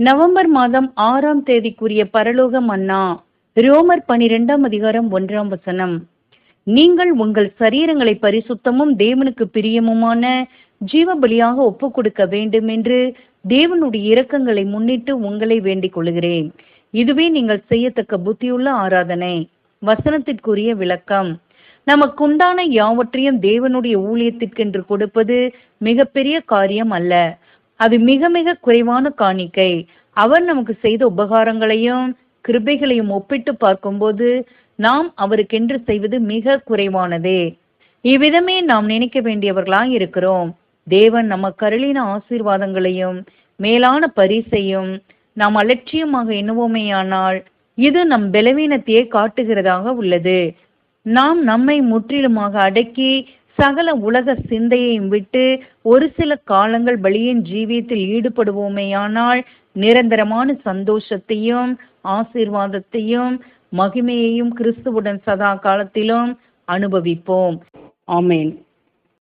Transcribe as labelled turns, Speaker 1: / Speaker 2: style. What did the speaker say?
Speaker 1: November மாதம் ஆறாம் தேதிக்குரிய பரலோக மன்னா ரோமர் பனிரெண்டாம் அதிகாரம் ஒன்றாம் வசனம். நீங்கள் உங்கள் சரீரங்களை பரிசுத்தமும் தேவனுக்கு பிரியமுமான ஜீவ பலியாக ஒப்புக் கொடுக்க வேண்டும் என்று தேவனுடைய இரக்கங்களை முன்னிட்டு உங்களை வேண்டிக் கொள்கிறேன். இதுவே நீங்கள் செய்யத்தக்க புத்தியுள்ள ஆராதனை. வசனத்திற்குரிய விளக்கம். நமக்குண்டான யாவற்றையும் தேவனுடைய ஊழியத்திற்கென்று கொடுப்பது மிகப்பெரிய காரியம் அல்ல. அது மிக மிக குறைவான காணிக்கை. அவர் நமக்கு செய்த உபகாரங்களையும் கிருபைகளையும் ஒப்பிட்டு பார்க்கும்போது நாம் அவருக்கென்று செய்வது மிக குறைவானதே. இவ்விதமே நாம் நினைக்க வேண்டியவர்களாய் இருக்கிறோம். தேவன் நம்ம கருளின ஆசீர்வாதங்களையும் மேலான பரிசையும் நாம் அலட்சியமாக எண்ணுவோமேயானால் இது நம் பலவீனத்தையே காட்டுகிறதாக உள்ளது. நாம் நம்மை முற்றிலுமாக அடக்கி சகல உலக சிந்தையையும் விட்டு ஒரு சில காலங்கள் பலியின் ஜீவியத்தில் ஈடுபடுவோமேயானால் நிரந்தரமான சந்தோஷத்தையும் ஆசீர்வாதத்தையும் மகிமையையும் கிறிஸ்துவுடன் சதா காலத்திலும் அனுபவிப்போம். ஆமேன்.